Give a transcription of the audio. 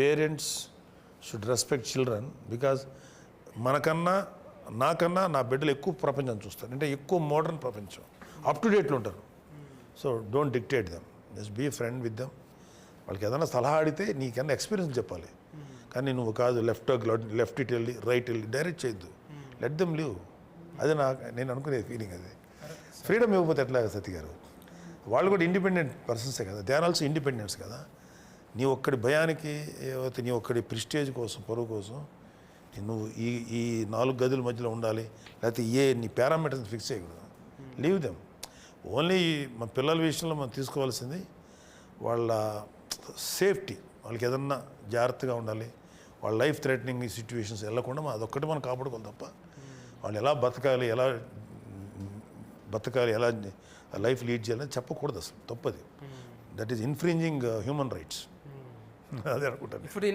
Parents should respect children because మనకన్నా నాకన్నా నా బిడ్డలు ఎక్కువ ప్రపంచం చూస్తారు. అంటే ఎక్కువ మోడర్న్ ప్రపంచం. అప్ టు డేట్లో ఉంటారు. So don't dictate them just be friend with them వాళ్ళకి ఏదైనా సలహా అడిగితే నీకన్నా ఎక్స్పీరియన్స్ చెప్పాలి. కానీ నువ్వు కాదు లెఫ్ట్ లెఫ్ట్ ఇటు వెళ్ళి రైట్ వెళ్ళి డైరెక్ట్ చేయొద్దు. లెట్ దెమ్ లివ్ అది నా నేను అనుకునే ఫీలింగ్ అది. ఫ్రీడమ్ ఇవ్వకపోతే ఎట్లా సతీ గారు వాళ్ళు కూడా ఇండిపెండెంట్ పర్సన్సే కదా? దే ఆర్ ఆల్సో ఇండిపెండెన్స్ కదా? నీ ఒక్కడి భయానికి నీ ఒక్కడి ప్రిస్టేజ్ కోసం పరువు కోసం నువ్వు ఈ ఈ నాలుగు గదుల మధ్యలో ఉండాలి లేకపోతే ఏ నీ పారామీటర్స్ ఫిక్స్ చేయకూడదు. Leave them. ఓన్లీ మన పిల్లల విషయంలో మనం తీసుకోవాల్సింది వాళ్ళ సేఫ్టీ. వాళ్ళకి ఏదన్నా జాగ్రత్తగా ఉండాలి. వాళ్ళ లైఫ్ థ్రెటనింగ్ సిచ్యువేషన్స్ వెళ్ళకుండా మనం అదొక్కటి మనం కాపాడుకోవాలి తప్ప వాళ్ళు ఎలా బతకాలి ఎలా బతకాలి ఎలా లైఫ్ లీడ్ చేయాలని చెప్పకూడదు అసలు. తప్పది. That is infringing human rights. అదే అనుకుంటాను ఇప్పుడు